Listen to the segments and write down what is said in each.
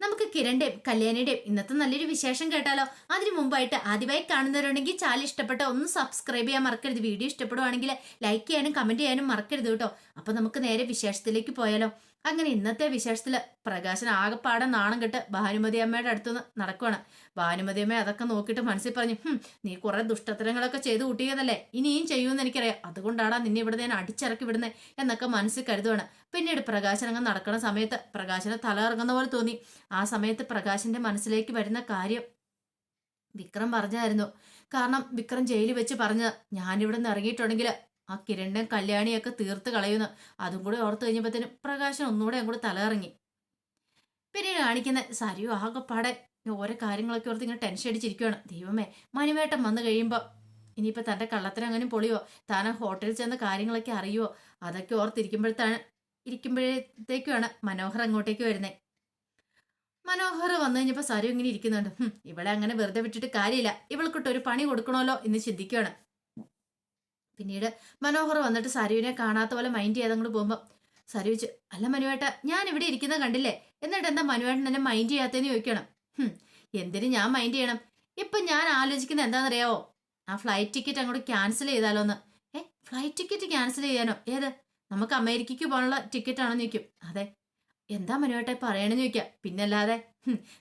നമുക്ക് കിരണിന്റെയും കല്യാണിയുടെയും ഇന്നത്തെ നല്ലൊരു വിശേഷം കേട്ടാലോ? അതിനു മുമ്പായിട്ട് ആദ്യമായി കാണുന്നവരുണ്ടെങ്കിൽ ചാനൽ ഇഷ്ടപ്പെട്ട ഒന്ന് സബ്സ്ക്രൈബ് ചെയ്യാൻ മറക്കരുത്. വീഡിയോ ഇഷ്ടപ്പെടുവാണെങ്കിൽ ലൈക്ക് ചെയ്യാനും കമന്റ് ചെയ്യാനും മറക്കരുത് കേട്ടോ. അപ്പൊ നമുക്ക് നേരെ വിശേഷത്തിലേക്ക് പോയാലോ. അങ്ങനെ ഇന്നത്തെ വിശേഷത്തിൽ പ്രകാശൻ ആകെപ്പാടെ നാണം കെട്ട് ഭാനുമതി അമ്മയുടെ അടുത്തുനിന്ന് നടക്കുവാണ്. ഭാനുമതി അമ്മ അതൊക്കെ നോക്കിയിട്ട് മനസ്സിൽ പറഞ്ഞു "ഹും, നീ കുറെ ദുഷ്ടത്തരങ്ങളൊക്കെ ചെയ്തു കൂട്ടിയതല്ലേ? ഇനിയും ചെയ്യുമെന്ന് എനിക്കറിയാം. അതുകൊണ്ടാണ് നിന്നെ ഇവിടെ ഞാൻ അടിച്ചിറക്കി വിടുന്നത് എന്നൊക്കെ മനസ്സിൽ കരുതുവാണ്. പിന്നീട് പ്രകാശൻ അങ്ങ് നടക്കുന്ന സമയത്ത് പ്രകാശന് തല ഇറങ്ങുന്ന പോലെ തോന്നി. ആ സമയത്ത് പ്രകാശന്റെ മനസ്സിലേക്ക് വരുന്ന കാര്യം വിക്രം പറഞ്ഞായിരുന്നു. കാരണം വിക്രം ജയിലിൽ വെച്ച് പറഞ്ഞത് ഞാനിവിടെ നിന്ന് ഇറങ്ങിയിട്ടുണ്ടെങ്കിൽ ആ കിരണ്ടൻ കല്യാണിയൊക്കെ തീർത്ത് കളയുന്നു. അതും കൂടെ ഓർത്ത് കഴിഞ്ഞപ്പോഴത്തേനും പ്രകാശൻ ഒന്നുകൂടെ അങ്ങോട്ട് തലയിറങ്ങി പിന്നീട് കാണിക്കുന്ന സരിയോ ആകെപ്പാടെ ഓരോ കാര്യങ്ങളൊക്കെ ഓർത്ത് ഇങ്ങനെ ടെൻഷൻ അടിച്ചിരിക്കുകയാണ് ദൈവമേ മനുവേട്ടം വന്നു കഴിയുമ്പോൾ ഇനിയിപ്പോൾ തന്റെ കള്ളത്തിന് അങ്ങനെ പൊളിയോ? താൻ ഹോട്ടലിൽ ചെന്ന കാര്യങ്ങളൊക്കെ അറിയുമോ അതൊക്കെ ഓർത്തിരിക്കുമ്പോഴത്താണ് ഇരിക്കുമ്പോഴത്തേക്കുമാണ് മനോഹർ അങ്ങോട്ടേക്ക് വരുന്നത് മനോഹർ വന്നു കഴിഞ്ഞപ്പോൾ സരു ഇങ്ങനെ ഇരിക്കുന്നുണ്ട്. ഇവിടെ അങ്ങനെ വെറുതെ വിട്ടിട്ട് കാര്യമില്ല. ഇവൾക്കിട്ട് ഒരു പണി കൊടുക്കണമല്ലോ എന്ന് ചിന്തിക്കുകയാണ് പിന്നീട് മനോഹർ വന്നിട്ട് സരുവിനെ കാണാത്ത പോലെ മൈൻഡ് ചെയ്യാതെ അങ്ങോട്ട് പോകുമ്പോൾ സരു ചോദിച്ചു അല്ല മനുവേട്ട ഞാൻ ഇവിടെ ഇരിക്കുന്നത് കണ്ടില്ലേ? എന്നിട്ട് എന്താ മനുവേട്ടൻ എന്നെ മൈൻഡ് ചെയ്യാത്തതെന്ന് ചോദിക്കണം. "ഹും, എന്തിന് ഞാൻ മൈൻഡ് ചെയ്യണം? ഇപ്പം ഞാൻ ആലോചിക്കുന്നത് എന്താണെന്നറിയാവോ? ആ ഫ്ലൈറ്റ് ടിക്കറ്റ് അങ്ങോട്ട് ക്യാൻസൽ ചെയ്താലോ എന്ന് ഏ ഫ്ലൈറ്റ് ടിക്കറ്റ് ക്യാൻസൽ ചെയ്യാനോ? ഏത്? നമുക്ക് അമേരിക്കയ്ക്ക് പോകാനുള്ള ടിക്കറ്റ് ആണെന്ന് ചോദിക്കും. അതെ. എന്താ മനുവേട്ടെ പറയണെന്ന് ചോദിക്കാം. പിന്നല്ലാതെ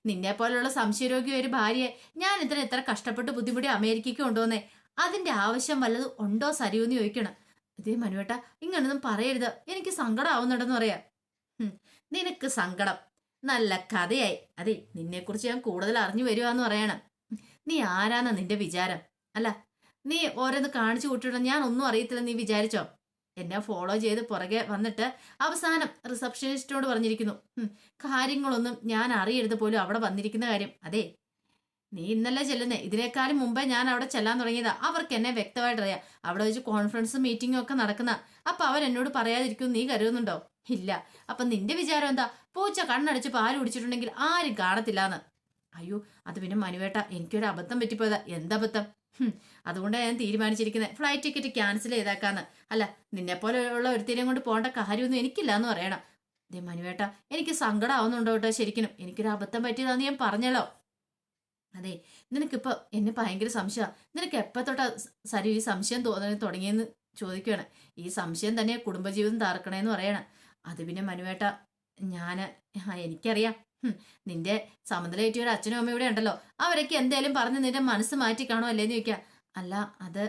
നിന്നെ പോലുള്ള സംശയരോഗി ഒരു ഭാര്യയെ ഞാൻ ഇത്ര എത്ര കഷ്ടപ്പെട്ട് ബുദ്ധിമുട്ടി അമേരിക്കയ്ക്ക് കൊണ്ടുവന്നേ. അതിന്റെ ആവശ്യം വല്ലതും ഉണ്ടോ സരിയെന്ന് ചോദിക്കണം. ഇതേ മനുവേട്ട ഇങ്ങനൊന്നും പറയരുത്. എനിക്ക് സങ്കടം ആവുന്നുണ്ടെന്ന് പറയാം നിനക്ക് സങ്കടം. നല്ല കഥയായി. അതെ നിന്നെക്കുറിച്ച് ഞാൻ കൂടുതൽ അറിഞ്ഞു വരുവാന്ന് പറയണം. നീ ആരാന്ന നിന്റെ വിചാരം? അല്ല നീ ഓരോന്ന് കാണിച്ചു കൂട്ടിയിട്ട് ഞാൻ ഒന്നും അറിയത്തില്ല നീ വിചാരിച്ചോ? എന്നെ ഫോളോ ചെയ്ത് പുറകെ വന്നിട്ട് അവസാനം റിസപ്ഷനിസ്റ്റിനോട് പറഞ്ഞിരിക്കുന്നു. കാര്യങ്ങളൊന്നും ഞാൻ അറിയരുത് പോലും അവിടെ വന്നിരിക്കുന്ന കാര്യം. അതെ നീ ഇന്നലെ ചെല്ലുന്നേ? ഇതിനേക്കാളും മുമ്പേ ഞാൻ അവിടെ ചെല്ലാൻ തുടങ്ങിയതാ. അവർക്ക് എന്നെ വ്യക്തമായിട്ട് അറിയാം അവിടെ വെച്ച് കോൺഫറൻസും മീറ്റിംഗും ഒക്കെ നടക്കുന്ന. അപ്പൊ അവൻ എന്നോട് പറയാതിരിക്കും നീ കരുതുന്നുണ്ടോ? ഇല്ല. അപ്പൊ നിന്റെ വിചാരം എന്താ? പൂച്ച കണ്ണടച്ച് പാൽ കുടിച്ചിട്ടുണ്ടെങ്കിൽ ആരും കാണത്തില്ലാന്ന്. അയ്യോ അത് പിന്നെ മനുവേട്ട എനിക്കൊരു അബദ്ധം പറ്റിപ്പോയതാ. എന്തബദ്ധം അതുകൊണ്ടാണ് ഞാൻ തീരുമാനിച്ചിരിക്കുന്നത് ഫ്ലൈറ്റ് ടിക്കറ്റ് ക്യാൻസൽ ചെയ്തേക്കാന്ന്. അല്ല നിന്നെ ഉള്ള ഒരുത്തിനെയും കൊണ്ട് പോകേണ്ട കാര്യമൊന്നും എനിക്കില്ല എന്ന് പറയണം. ദേ മനുവേട്ട എനിക്ക് സങ്കടം ആവുന്നുണ്ടോ കേട്ടോ ശരിക്കും? എനിക്കൊരു അബദ്ധം പറ്റിയതാന്ന് ഞാൻ പറഞ്ഞല്ലോ. അതെ നിനക്കിപ്പോ എന്നെ ഭയങ്കര സംശയമാണ് നിനക്ക് എപ്പോൾ തൊട്ടാ സരി ഈ സംശയം തോന്നി തുടങ്ങിയെന്ന് ചോദിക്കുകയാണ് ഈ സംശയം തന്നെ കുടുംബജീവിതം താർക്കണേന്ന് പറയണം. അത് പിന്നെ മനുവേട്ട ഞാൻ എനിക്കറിയാം. നിന്റെ സമനിലയേറ്റിയ ഒരു അച്ഛനും അമ്മയും ഇവിടെ ഉണ്ടല്ലോ. അവരൊക്കെ എന്തേലും പറഞ്ഞ് നിന്റെ മനസ്സ് മാറ്റി കാണോ അല്ലേന്ന് ചോദിക്കാം. അല്ല അത്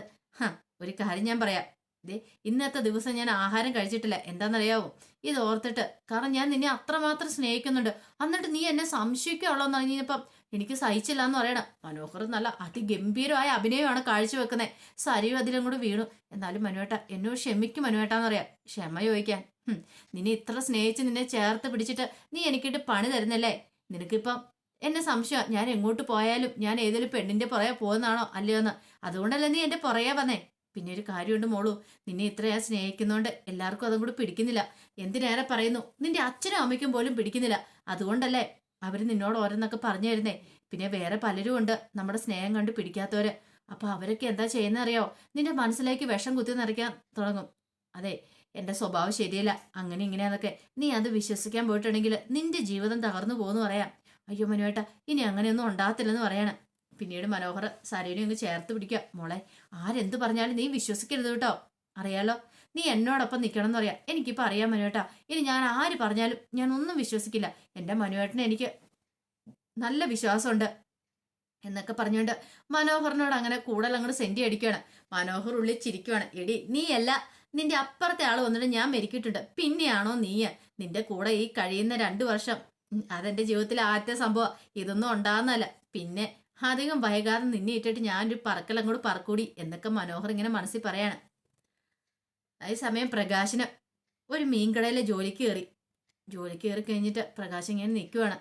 ഒരു കാര്യം ഞാൻ പറയാം. ദേ ഇന്നത്തെ ദിവസം ഞാൻ ആഹാരം കഴിച്ചിട്ടില്ല. എന്താണെന്നറിയാവോ? ഇത് ഓർത്തിട്ട്. കാരണം ഞാൻ നിന്നെ അത്രമാത്രം സ്നേഹിക്കുന്നുണ്ട്. എന്നിട്ട് നീ എന്നെ സംശയിക്കുള്ളൂ എന്ന് പറഞ്ഞപ്പം എനിക്ക് സഹിച്ചില്ല എന്ന് പറയണം. മനോഹർ നല്ല അതിഗംഭീരമായ അഭിനയമാണ് കാഴ്ചവെക്കുന്നത് സരിയും അതിലും കൂടെ വീണു. എന്നാലും മനുവേട്ട എന്നോ ക്ഷമിക്കും മനുവേട്ടാന്ന് പറയാം ക്ഷമ ചോദിക്കാൻ. നിന്നെ ഇത്ര സ്നേഹിച്ച് നിന്നെ ചേർത്ത് പിടിച്ചിട്ട് നീ എനിക്കിട്ട് പണി തരുന്നല്ലേ? നിനക്കിപ്പം എന്നെ സംശയം ഞാൻ എങ്ങോട്ട് പോയാലും ഞാൻ ഏതൊരു പെണ്ണിന്റെ പുറകെ പോകുന്നതാണോ അല്ലയോ എന്ന് അതുകൊണ്ടല്ലേ നീ എന്റെ പുറകെ വന്നേ? പിന്നെ ഒരു കാര്യമുണ്ട് മോളു. നിന്നെ ഇത്രയാ സ്നേഹിക്കുന്നോണ്ട് എല്ലാവർക്കും അതും കൂടി പിടിക്കുന്നില്ല. എന്തിനേറെ പറയുന്നു? നിന്റെ അച്ഛനും അമ്മയ്ക്കും പോലും പിടിക്കുന്നില്ല. അതുകൊണ്ടല്ലേ അവർ നിന്നോട് ഓരോന്നൊക്കെ പറഞ്ഞു തരുന്നേ. പിന്നെ വേറെ പലരും ഉണ്ട് നമ്മുടെ സ്നേഹം കണ്ട് പിടിക്കാത്തവര്. അപ്പൊ അവരൊക്കെ എന്താ ചെയ്യുന്നറിയോ? നിന്റെ മനസ്സിലേക്ക് വിഷം കുത്തി നിറയ്ക്കാൻ തുടങ്ങും. അതെ എന്റെ സ്വഭാവം ശരിയല്ല. അങ്ങനെ ഇങ്ങനെയാന്നൊക്കെ. നീ അത് വിശ്വസിക്കാൻ പോയിട്ടുണ്ടെങ്കിൽ നിന്റെ ജീവിതം തകർന്നു പോകുന്നു പറയാം. അയ്യോ മനുവേട്ട ഇനി അങ്ങനെയൊന്നും ഉണ്ടാകത്തില്ലെന്ന് പറയണം. പിന്നീട് മനോഹർ സരീനെ ഒന്ന് ചേർത്ത് പിടിക്കുക മോളെ ആരെന്ത് പറഞ്ഞാലും നീ വിശ്വസിക്കരുത് കേട്ടോ. അറിയാലോ? നീ എന്നോടൊപ്പം നിൽക്കണം എന്ന് പറയാം. എനിക്കിപ്പോൾ അറിയാൻ മനുവേട്ടാ ഇനി ഞാൻ ആര് പറഞ്ഞാലും ഞാൻ ഒന്നും വിശ്വസിക്കില്ല. എന്റെ മനുവേട്ടനെ എനിക്ക് നല്ല വിശ്വാസമുണ്ട് എന്നൊക്കെ പറഞ്ഞുകൊണ്ട് മനോഹറിനോട് അങ്ങനെ കൂടുതൽ അങ്ങോട്ട് സെന്റി അടിക്കുകയാണ് മനോഹർ ഉള്ളിൽ ചിരിക്കുവാണ്. എടി നീയല്ല. നിന്റെ അപ്പുറത്തെ ആൾ വന്നിട്ട് ഞാൻ മരിക്കിട്ടുണ്ട്. പിന്നെയാണോ നീ നിന്റെ കൂടെ ഈ കഴിയുന്ന രണ്ടു വർഷം. അതെന്റെ ജീവിതത്തിലെ ആദ്യത്തെ സംഭവം. ഇതൊന്നും ഉണ്ടാകുന്നല്ല പിന്നെ അധികം വൈകാതെ നിന്നെ ഇട്ടിട്ട് ഞാനൊരു പറക്കൽ അങ്ങോട്ട് പറക്കൂടി എന്നൊക്കെ മനോഹർ ഇങ്ങനെ മനസ്സിൽ പറയാണ്. സമയം പ്രകാശനം ഒരു മീൻകടയിലെ ജോലിക്ക് കയറി. ജോലിക്ക് കയറി കഴിഞ്ഞിട്ട് പ്രകാശ് ഇങ്ങനെ നിൽക്കുവാണ്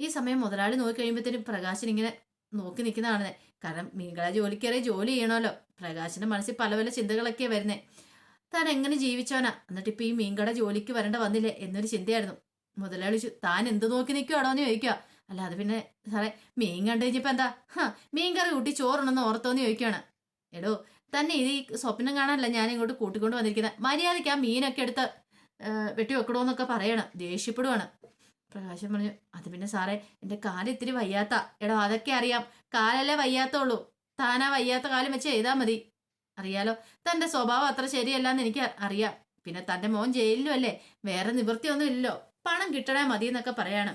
ഈ സമയം മുതലാളി നോക്കി കഴിയുമ്പോഴത്തേനും പ്രകാശൻ ഇങ്ങനെ നോക്കി നിൽക്കുന്നതാണ്. കാരണം മീൻകട ജോലിക്ക് കയറി ജോലി ചെയ്യണമല്ലോ. പ്രകാശിന്റെ മനസ്സിൽ പല പല ചിന്തകളൊക്കെ വരുന്നേ. താൻ എങ്ങനെ ജീവിച്ചോനാ എന്നിട്ട് ഇപ്പൊ ഈ മീൻകട ജോലിക്ക് വരേണ്ട വന്നില്ലേ എന്നൊരു ചിന്തയായിരുന്നു. മുതലാളി താൻ എന്ത് നോക്കി നിൽക്കുവാണോ എന്ന് ചോദിക്കുക അല്ല അത് പിന്നെ സാറേ മീൻ കണ്ടു കഴിഞ്ഞപ്പോ എന്താ? മീൻ കറി കൂട്ടി ചോറുണ്ടെന്ന് ഓർത്തോന്ന് ചോദിക്കുകയാണ് എടോ തന്നെ ഇത് ഈ സ്വപ്നം കാണാനല്ല ഞാൻ ഇങ്ങോട്ട് കൂട്ടിക്കൊണ്ട് വന്നിരിക്കുന്നത് മര്യാദയ്ക്ക് ആ മീനൊക്കെ എടുത്ത് വെട്ടി വെക്കണോന്നൊക്കെ പറയണം. ദേഷ്യപ്പെടുവാണ്. പ്രകാശം പറഞ്ഞു അത് പിന്നെ സാറേ എന്റെ കാൽ ഇത്തിരി വയ്യാത്ത. എടോ അതൊക്കെ അറിയാം. കാലല്ലേ വയ്യാത്തുള്ളൂ താനാ വയ്യാത്ത കാലം വെച്ച് ചെയ്താൽ മതി. അറിയാലോ തന്റെ സ്വഭാവം അത്ര ശരിയല്ലെന്ന് എനിക്ക് അറിയാം. പിന്നെ തന്റെ മോൻ ജയിലിലും അല്ലേ? വേറെ നിവൃത്തിയൊന്നും ഇല്ലല്ലോ. പണം കിട്ടണേ മതി എന്നൊക്കെ പറയാണ്.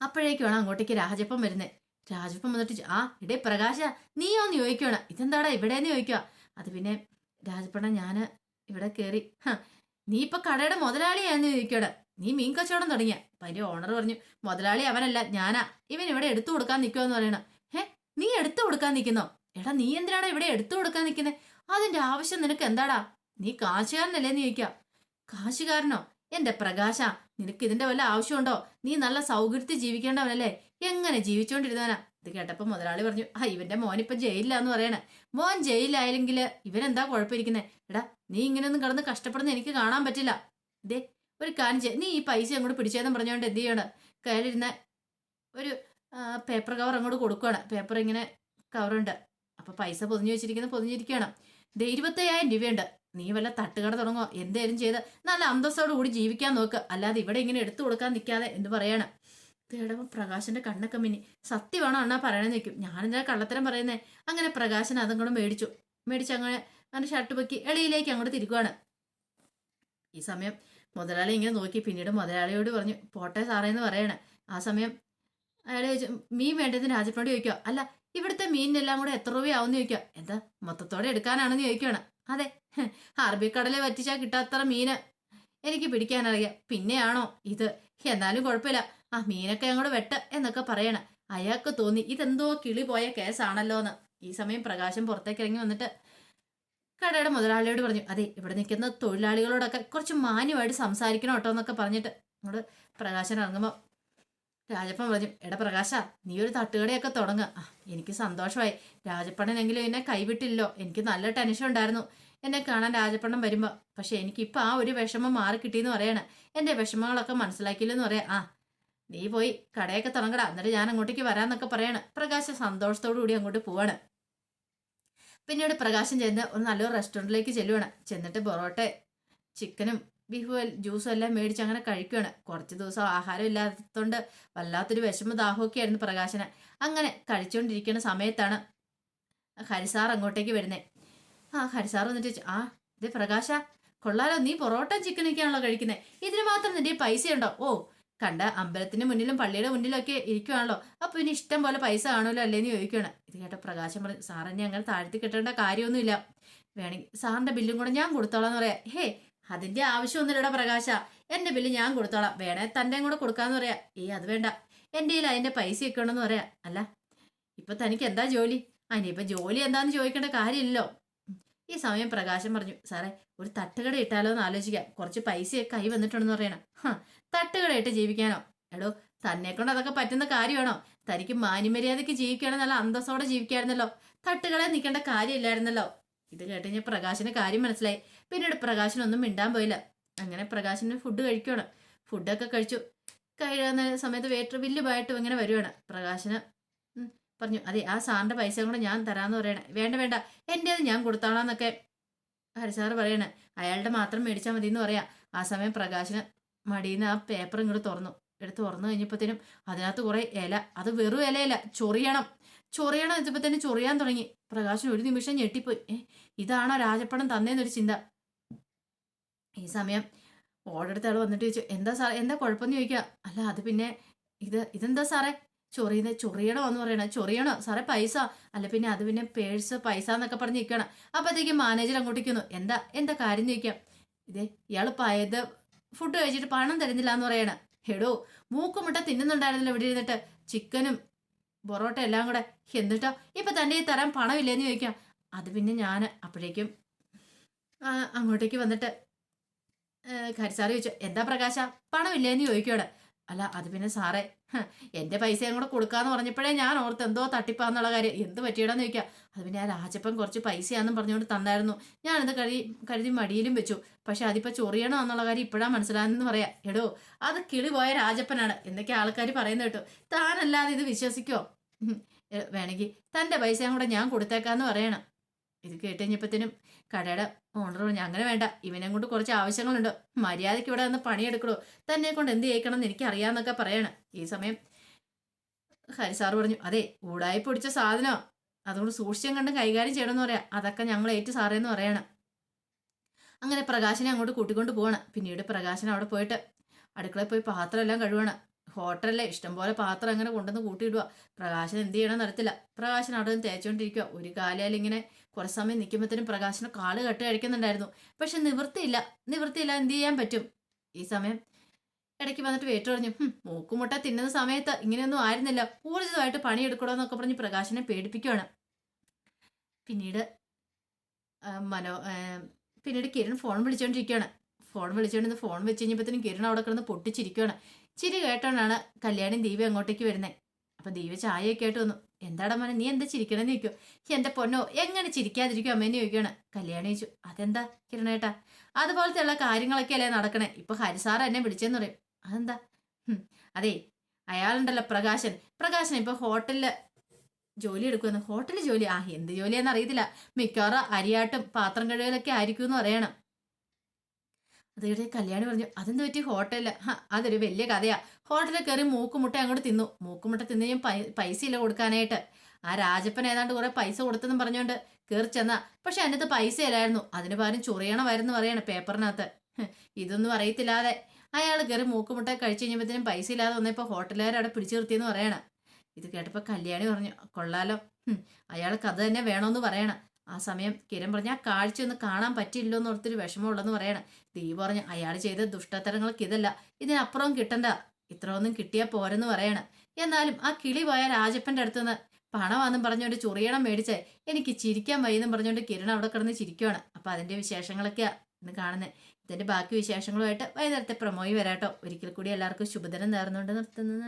അപ്പോഴേക്കുമാണ് അങ്ങോട്ടേക്ക് രാജപ്പം വരുന്നത് രാജപ്പം വന്നിട്ട് ആ ഇടേ പ്രകാശ നീയോന്ന് ചോദിക്കുവാണ്. ഇതെന്താടാ ഇവിടെന്ന് ചോദിക്കുക അത് പിന്നെ രാജപ്പണ ഞാൻ ഇവിടെ കയറി നീ ഇപ്പൊ കടയുടെ മുതലാളിയാന്ന് ചോദിക്കട നീ മീൻ കച്ചവടം തുടങ്ങിയ. അപ്പൊ ഓണർ പറഞ്ഞു മുതലാളി അവനല്ല ഞാനാ. ഇവൻ ഇവിടെ എടുത്തു കൊടുക്കാൻ നിൽക്കുമെന്ന് പറയണ. ഹേ നീ എടുത്തു കൊടുക്കാൻ നിൽക്കുന്നോ എടാ നീ എന്തിനാടാ ഇവിടെ എടുത്തു കൊടുക്കാൻ നിൽക്കുന്നത് അതിന്റെ ആവശ്യം നിനക്ക് എന്താടാ? നീ കാശുകാരനല്ലേന്ന് ചോദിക്കാം കാശുകാരനോ? എന്റെ പ്രകാശ നിനക്ക് ഇതിന്റെ വല്ല ആവശ്യമുണ്ടോ? നീ നല്ല സൗകര്യത്തിൽ ജീവിക്കേണ്ടവനല്ലേ? എങ്ങനെ ജീവിച്ചോണ്ടിരുന്നവനാ? ഇത് കേട്ടപ്പോ മുതലാളി പറഞ്ഞു ആ ഇവന്റെ മോനിപ്പം ജയിലിലാന്ന് പറയണേ. മോൻ ജയിലായില്ലെങ്കിൽ ഇവനെന്താ കുഴപ്പമിരിക്കുന്നേ? എടാ നീ ഇങ്ങനെയൊന്നും കിടന്ന് കഷ്ടപ്പെടുന്ന എനിക്ക് കാണാൻ പറ്റില്ല. ദേ ഒരു കാര്യം ചെയ്യ. നീ ഈ പൈസ അങ്ങോട്ട് പിടിച്ചതെന്ന് പറഞ്ഞുകൊണ്ട് എന്ത് ചെയ്യണം? കയ്യിലിരുന്ന ഒരു പേപ്പർ കവർ അങ്ങോട്ട് കൊടുക്കുകയാണ് പേപ്പർ ഇങ്ങനെ കവറുണ്ട് അപ്പൊ പൈസ പൊതിഞ്ഞു വെച്ചിരിക്കുന്ന പൊതിഞ്ഞിരിക്കുകയാണ്. ദേ ഇരുപത്തയ്യായിരം രൂപയുണ്ട്. നീ വല്ല തട്ടുകട തുടങ്ങോ? എന്തേലും ചെയ്ത് നല്ല അന്തസ്സോട് കൂടി ജീവിക്കാൻ നോക്ക്. അല്ലാതെ ഇവിടെ ഇങ്ങനെ എടുത്തു കൊടുക്കാൻ നിൽക്കാതെ എന്ന് പറയണം? തേടമ്പോ പ്രകാശന്റെ കണ്ണൊക്കെ മിന്നി. സത്യമാണോ അണ്ണാ പറയണെന്ന് നിൽക്കും ഞാനെന്താ കള്ളത്തരം പറയുന്നേ? അങ്ങനെ പ്രകാശൻ അതും കൂടെ മേടിച്ചു. മേടിച്ച് അങ്ങനെ അങ്ങനെ ഷർട്ട് പൊക്കി എളിയിലേക്ക് അങ്ങോട്ട് തിരിക്കുവാണ്. ഈ സമയം മുതലാളി ഇങ്ങനെ നോക്കി. പിന്നീട് മുതലാളിയോട് പറഞ്ഞു പോട്ടെ സാറേ എന്ന് പറയണേ. ആ സമയം അയാൾ ചോദിച്ചു മീൻ വേണ്ടതിന് രാജപ്പനോട് ചോദിക്കുക അല്ല ഇവിടുത്തെ മീനിനെല്ലാം കൂടെ എത്ര രൂപയാവുമെന്ന് ചോദിക്കുക എന്താ മൊത്തത്തോടെ എടുക്കാനാണെന്ന് ചോദിക്കുകയാണ് അതെ അറബിക്കടലെ വറ്റിച്ചാൽ കിട്ടാത്തത്ര മീന്. എനിക്ക് പിടിക്കാനറിയാം. പിന്നെയാണോ ഇത്? എന്നാലും കുഴപ്പമില്ല. ആ മീനൊക്കെ അങ്ങോട്ട് വെട്ട എന്നൊക്കെ പറയണ. അയാൾക്ക് തോന്നി ഇതെന്തോ കിളി പോയ കേസാണല്ലോ എന്ന് ഈ സമയം പ്രകാശം പുറത്തേക്ക് ഇറങ്ങി വന്നിട്ട് കടയുടെ മുതലാളിയോട് പറഞ്ഞു അതെ ഇവിടെ നിൽക്കുന്ന തൊഴിലാളികളോടൊക്കെ കുറച്ച് മാന്യമായിട്ട് സംസാരിക്കണം കേട്ടോ എന്നൊക്കെ പറഞ്ഞിട്ട് അങ്ങോട്ട് പ്രകാശൻ ഇറങ്ങുമ്പോൾ രാജപ്പൻ പറഞ്ഞു എടാ പ്രകാശ നീ ഒരു തട്ടുകടയൊക്കെ തുടങ്ങുക എനിക്ക് സന്തോഷമായി. രാജപ്പണ്ണനെങ്കിലും എന്നെ കൈവിട്ടില്ലോ എനിക്ക് നല്ല ടെൻഷൻ ഉണ്ടായിരുന്നു. എന്നെ കാണാൻ രാജപ്പണ്ണം വരുമ്പോൾ പക്ഷെ എനിക്കിപ്പോൾ ആ ഒരു വിഷമം മാറി കിട്ടിയെന്ന് പറയണേ. എന്റെ വിഷമങ്ങളൊക്കെ മനസ്സിലാക്കിയില്ലെന്ന് പറയാം. ആ നീ പോയി കടയൊക്കെ തുടങ്ങടാ. എന്നിട്ട് ഞാൻ അങ്ങോട്ടേക്ക് വരാന്നൊക്കെ പറയാണ്. പ്രകാശ് സന്തോഷത്തോടു കൂടി അങ്ങോട്ട് പോവാണ്. പിന്നീട് പ്രകാശം ചെന്ന് ഒരു നല്ലൊരു റെസ്റ്റോറന്റിലേക്ക് ചെല്ലുവാണ്. ചെന്നിട്ട് പൊറോട്ട ചിക്കനും ബീഫും ജ്യൂസും എല്ലാം മേടിച്ച് അങ്ങനെ കഴിക്കുകയാണ് കുറച്ച് ദിവസം ആഹാരം ഇല്ലാത്തതുകൊണ്ട് വല്ലാത്തൊരു വിഷമ ദാഹമൊക്കെ ആയിരുന്നു പ്രകാശന്. അങ്ങനെ കഴിച്ചുകൊണ്ടിരിക്കുന്ന സമയത്താണ് ഹരിസാർ അങ്ങോട്ടേക്ക് വരുന്നത് ആ ഹരിസാർ വന്നിട്ട് ആ ഇത് പ്രകാശ കൊള്ളാലോ നീ പൊറോട്ട ചിക്കനൊക്കെയാണല്ലോ കഴിക്കുന്നത് ഇതിന് മാത്രം നിന്റെ പൈസ ഉണ്ടോ ഓ കണ്ട അമ്പലത്തിന്റെ മുന്നിലും പള്ളിയുടെ മുന്നിലും ഒക്കെ ഇരിക്കുവാണല്ലോ. അപ്പൊ ഇനി ഇഷ്ടം പോലെ പൈസ കാണുമല്ലോ അല്ലേന്ന് ചോദിക്കുകയാണ് ഇത് കേട്ട പ്രകാശം പറഞ്ഞു സാറിനെ അങ്ങനെ താഴ്ത്തി കിട്ടേണ്ട കാര്യമൊന്നുമില്ല. വേണമെങ്കിൽ സാറിന്റെ ബില്ലും കൂടെ ഞാൻ കൊടുത്തോളാം എന്ന് പറയാം. ഹേ അതിന്റെ ആവശ്യമൊന്നുമില്ലടാ പ്രകാശ. എന്റെ ബില്ല് ഞാൻ കൊടുത്തോളാം. വേണേ തന്റെ കൂടെ കൊടുക്കാന്ന് പറയാ. ഏ അത് വേണ്ട. എന്റെ കയ്യിൽ അതിന്റെ പൈസയൊക്കെ ഉണ്ടെന്ന് പറയാ. അല്ല ഇപ്പൊ തനിക്ക് എന്താ ജോലി? അതിനിപ്പോ ജോലി എന്താന്ന് ചോദിക്കേണ്ട കാര്യമില്ലല്ലോ. ഈ സമയം പ്രകാശം പറഞ്ഞു സാറേ ഒരു തട്ടുകട ഇട്ടാലോ എന്ന് ആലോചിക്കാം. കുറച്ച് പൈസയൊക്കെ കൈ വന്നിട്ടുണ്ടെന്ന് പറയണം. തട്ടുകട ഇട്ട് ജീവിക്കാനോ? എടോ തന്നെ കൊണ്ട് അതൊക്കെ പറ്റുന്ന കാര്യമാണോ? തനിക്ക് മാന്യമര്യാദയ്ക്ക് ജീവിക്കുകയാണെങ്കിൽ നല്ല അന്തസ്സോടെ ജീവിക്കായിരുന്നല്ലോ. തട്ടുകടയിൽ നിൽക്കേണ്ട കാര്യമില്ലായിരുന്നല്ലോ. ഇത് കേട്ട് ഞാൻ പ്രകാശിന് കാര്യം മനസ്സിലായി. പിന്നീട് പ്രകാശിനൊന്നും മിണ്ടാൻ പോയില്ല. അങ്ങനെ പ്രകാശിന് ഫുഡ് കഴിക്കണം. ഫുഡൊക്കെ കഴിച്ചു. കഴിയുന്ന സമയത്ത് വേറ്റർ വലിയതായിട്ടും ഇങ്ങനെ വരുവാണ്. പ്രകാശിന് പറഞ്ഞു അതെ ആ സാറിന്റെ പൈസ കൂടെ ഞാൻ തരാമെന്ന് പറയണേ. വേണ്ട വേണ്ട. എന്റേത് ഞാൻ കൊടുത്തോളാന്നൊക്കെ ഹരിസാറ് പറയണേ. അയാളുടെ മാത്രം മേടിച്ചാൽ മതി എന്ന് പറയാം. ആ സമയം പ്രകാശിന് മടിയിൽ ആ പേപ്പർ ഇങ്ങോട്ട് തുറന്നു. എടുത്ത് തുറന്നു കഴിഞ്ഞപ്പോഴത്തേനും അതിനകത്ത് കുറേ ഇല. അത് വെറും ഇലയല്ല. ചൊറിയണം. ചൊറിയണം തന്നെ ചൊറിയാൻ തുടങ്ങി. പ്രകാശൻ ഒരു നിമിഷം ഞെട്ടിപ്പോയി. ഏ ഇതാണോ രാജപ്പണം തന്നേന്നൊരു ചിന്ത. ഈ സമയം ഓടടുത്ത ആൾ വന്നിട്ട് ചോദിച്ചു എന്താ സാറേ എന്താ കുഴപ്പമെന്ന് ചോദിക്കുക അല്ല അത് പിന്നെ ഇത് ഇതെന്താ സാറേ? ചൊറിയുന്നത് ചൊറിയണോ എന്ന് പറയണേ. ചൊറിയണോ? സാറേ പൈസ? അല്ല പിന്നെ അത് പിന്നെ പേഴ്സ് പൈസ എന്നൊക്കെ പറഞ്ഞ് നിൽക്കണം അപ്പോഴത്തേക്കും മാനേജർ അങ്ങോട്ട് വന്നു എന്താ എന്താ കാര്യം? ചോദിക്കാം. ഇതേ ഇയാൾ പയത് ഫുഡ് കഴിച്ചിട്ട് പണം തരുന്നില്ല എന്ന് പറയണേ. എടോ മൂക്കുമുട്ട തിന്നുന്നുണ്ടായിരുന്നല്ലോ ഇവിടെ ഇരുന്നിട്ട്. ചിക്കനും പൊറോട്ട എല്ലാം കൂടെ. എന്നിട്ടോ ഇപ്പൊ തന്റെ ഈ തരാൻ പണമില്ലെന്ന് ചോദിക്കാം. അത് പിന്നെ ഞാൻ അപ്പോഴേക്കും അങ്ങോട്ടേക്ക് വന്നിട്ട് കരിസാറ് ചോദിച്ചു എന്താ പ്രകാശ പണമില്ലേന്ന് ചോദിക്കോടെ അല്ല അത് പിന്നെ സാറേ എന്റെ പൈസയും കൂടെ കൊടുക്കാന്ന് പറഞ്ഞപ്പോഴേ ഞാൻ ഓർത്ത് എന്തോ തട്ടിപ്പാന്നുള്ള കാര്യം. എന്ത് പറ്റിയടാന്ന് ചോദിക്കാം. അത് പിന്നെ ആ രാജപ്പൻ കുറച്ച് പൈസയാണെന്നും പറഞ്ഞുകൊണ്ട് തന്നായിരുന്നു. ഞാനത് കഴുതി കരുതി മടിയിലും വെച്ചു. പക്ഷെ അതിപ്പോൾ ചൊറിയണോ എന്നുള്ള കാര്യം ഇപ്പോഴാണ് മനസ്സിലാകുന്നതെന്ന് പറയാം. എടോ അത് കിളി പോയ രാജപ്പനാണ്. എന്നൊക്കെ ആൾക്കാർ പറയുന്നത് കേട്ടോ. താനല്ലാതെ ഇത് വിശ്വസിക്കോ? വേണമെങ്കിൽ തന്റെ പൈസയും കൂടെ ഞാൻ കൊടുത്തേക്കാന്ന് പറയണം. ഇത് കേട്ട് കഴിഞ്ഞപ്പോഴത്തേനും കടയുടെ ഓണർ പറഞ്ഞു അങ്ങനെ വേണ്ട ഇവനെ കൊണ്ട് കുറച്ച് ആവശ്യങ്ങളുണ്ട്. മര്യാദയ്ക്ക് ഇവിടെ നിന്ന് പണിയെടുക്കണോ തന്നെ കൊണ്ട് എന്ത് ചെയ്യിക്കണം എന്ന് എനിക്ക് അറിയാന്നൊക്കെ പറയാണ്. ഈ സമയം ഹരിസാർ പറഞ്ഞു അതെ ഊടായി പൊടിച്ച സാധനം അതുകൊണ്ട് സൂക്ഷിച്ചും കണ്ട് കൈകാര്യം ചെയ്യണമെന്ന് പറയാം. അതൊക്കെ ഞങ്ങൾ ഏറ്റു സാറേന്ന് പറയണം. അങ്ങനെ പ്രകാശനെ അങ്ങോട്ട് കൂട്ടിക്കൊണ്ട് പോവാണ്. പിന്നീട് പ്രകാശൻ അവിടെ പോയിട്ട് അടുക്കളയിൽ പോയി പാത്രം എല്ലാം കഴുവാണ് ഹോട്ടലിലെ ഇഷ്ടംപോലെ പാത്രം അങ്ങനെ കൊണ്ടുവന്ന് കൂട്ടിയിടുക പ്രകാശൻ എന്ത് ചെയ്യണമെന്ന് അറിയത്തില്ല പ്രകാശൻ അവിടെ നിന്ന് തേച്ചുകൊണ്ടിരിക്കുക ഒരു കാലയിൽ ഇങ്ങനെ കുറച്ച് സമയം നിൽക്കുമ്പോഴത്തേനും പ്രകാശന് കാട് കെട്ട് കഴിക്കുന്നുണ്ടായിരുന്നു. പക്ഷെ നിവൃത്തിയില്ല. നിവൃത്തിയില്ല. എന്ത് ചെയ്യാൻ പറ്റും? ഈ സമയം ഇടയ്ക്ക് വന്നിട്ട് വേറ്റ് പറഞ്ഞു. "ഹും, മൂക്കുമുട്ട തിന്നുന്ന സമയത്ത് ഇങ്ങനെയൊന്നും ആയിരുന്നില്ല. ഊർജിതമായിട്ട് പണിയെടുക്കണമെന്നൊക്കെ പറഞ്ഞ് പ്രകാശനെ പേടിപ്പിക്കുകയാണ് പിന്നീട് മനോ പിന്നീട് കിരൺ ഫോൺ വിളിച്ചോണ്ടിരിക്കുകയാണ് ഫോൺ വിളിച്ചുകൊണ്ടിരുന്ന് ഫോൺ വെച്ച് കഴിഞ്ഞപ്പോഴത്തേനും കിരൺ അവിടെ കിടന്ന് പൊട്ടിച്ചിരിക്കുകയാണ് ചിരി കേട്ടോണ്ടാണ് കല്യാണി ദീപ അങ്ങോട്ടേക്ക് വരുന്നത് അപ്പൊ ദീപ ചായയൊക്കെ ആയിട്ട് വന്നു. എന്താടാ മോനെ നീ എന്താ ചിരിക്കണമെന്ന് ചോദിക്കും. എന്റെ പൊന്നോ എങ്ങനെ ചിരിക്കാതിരിക്കും അമ്മേനെ ചോദിക്കുകയാണ് കല്യാണി ചോദിച്ചു അതെന്താ കിരണേട്ടാ? അതുപോലത്തെ ഉള്ള കാര്യങ്ങളൊക്കെ അല്ലേ നടക്കണേ. ഇപ്പൊ ഹരിസാർ എന്നെ വിളിച്ചെന്ന് പറയും. അതെന്താ? അതെ അയാളുണ്ടല്ലോ പ്രകാശൻ. പ്രകാശൻ ഇപ്പൊ ഹോട്ടലിൽ ജോലി എടുക്കുമെന്ന് ഹോട്ടലിൽ ജോലി? ആ എന്ത് ജോലിയാന്ന് അറിയത്തില്ല. മിക്കവാറും അരിയാട്ടും പാത്രം കഴുകലൊക്കെ ആയിരിക്കും എന്ന് പറയണം. അത് കേട്ട് കല്യാണി പറഞ്ഞു അതെന്ത് പറ്റി? ഹ, അതൊരു വലിയ കഥയാ. ഹോട്ടലിൽ കയറി മൂക്കുമുട്ട അങ്ങോട്ട് തിന്നു. മൂക്കുമുട്ട തിന്നു ഞാൻ പൈസ ഇല്ല കൊടുക്കാനായിട്ട്. ആ രാജപ്പൻ ഏതാണ്ട് കുറെ പൈസ കൊടുത്തെന്നും പറഞ്ഞുകൊണ്ട് കയറി ചെന്നാ. പക്ഷെ അതിനകത്ത് പൈസ ഇല്ലായിരുന്നു അതിന് പകരം ചൊറിയണമായിരുന്നു പറയാണ് പേപ്പറിനകത്ത്. ഇതൊന്നും അറിയത്തില്ലാതെ. അയാൾ കയറി മൂക്കുമുട്ട കഴിച്ചു കഴിഞ്ഞപ്പോഴത്തേനും പൈസ ഇല്ലാതെ വന്നപ്പോൾ ഹോട്ടലുകാർ അവിടെ പിടിച്ചു നിർത്തിയെന്ന് പറയണം. ഇത് കേട്ടപ്പോൾ കല്യാണി പറഞ്ഞു കൊള്ളാലോ. അയാൾ അയാൾക്ക് അത് തന്നെ വേണമെന്ന് പറയണം. ആ സമയം കിരൺ പറഞ്ഞ ആ കാഴ്ച ഒന്ന് കാണാൻ പറ്റില്ലോ എന്ന് ഓർത്തൊരു വിഷമമുള്ളെന്ന് പറയണം. ദീപ് പറഞ്ഞു അയാൾ ചെയ്ത ദുഷ്ടത്തരങ്ങൾക്ക് ഇതല്ല. ഇതിനപ്പുറം കിട്ടണ്ട. ഇത്രയൊന്നും കിട്ടിയാൽ പോരെന്ന് പറയണം. എന്നാലും ആ കിളി പോയ രാജപ്പന്റെ അടുത്തുനിന്ന് പണമാണെന്നും പറഞ്ഞുകൊണ്ട് ചൊറിയണം മേടിച്ചേ. എനിക്ക് ചിരിക്കാൻ വയ്യെന്നും പറഞ്ഞുകൊണ്ട് കിരൺ അവിടെ കിടന്ന് ചിരിക്കുവാണ്. അപ്പം അതിന്റെ വിശേഷങ്ങളൊക്കെയാണ് ഇന്ന് കാണുന്നത് ഇതിന്റെ ബാക്കി വിശേഷങ്ങളുമായിട്ട് വൈകുന്നേരത്തെ പ്രമോയി വരാട്ടോ. ഒരിക്കൽ കൂടി എല്ലാവർക്കും ശുഭദിനം നേർന്നുകൊണ്ട് നിർത്തുന്നത്